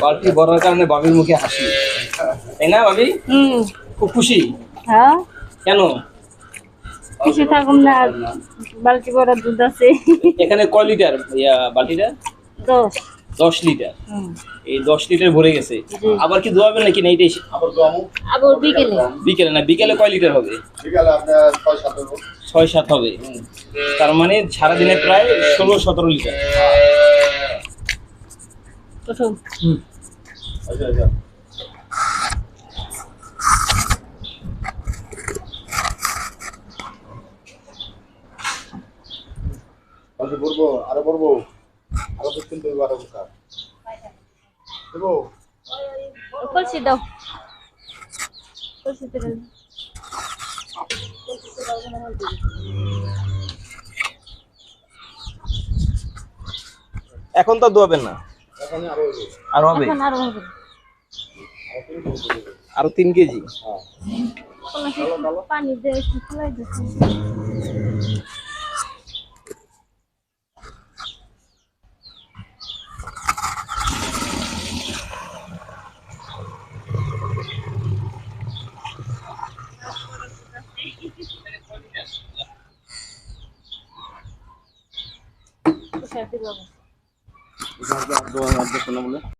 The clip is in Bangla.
বালতি ভরার কারণে বাবির মুখে হাসি। তাই না বাবি? হুম। খুব খুশি? হ্যাঁ। কেন? কিছু থাকুন না বালতি বড় দুধ আছে। এখানে কয় লিটার বালতিটা? দশ। দশ লিটার। এই দশ লিটার ভরে গেছে। আবার কি ধোয়াবেন নাকি? না এটাই আবার বিকেলে। বিকেলে না বিকেলে কয় লিটার হবে? ছয় সাত হবে। তার মানে সারাদিনে প্রায় ষোলো সতেরো লিটার। প্রথম। আচ্ছা আচ্ছা। আচ্ছা আরও বলব আরও দেবো? কলসি দাও। কলসি এখন তো ধোয়াবেন না। আরও আর হবে? আরও তিন কেজি হ্যাঁ। পানি দিয়ে ফেলাই দিচ্ছি বলে।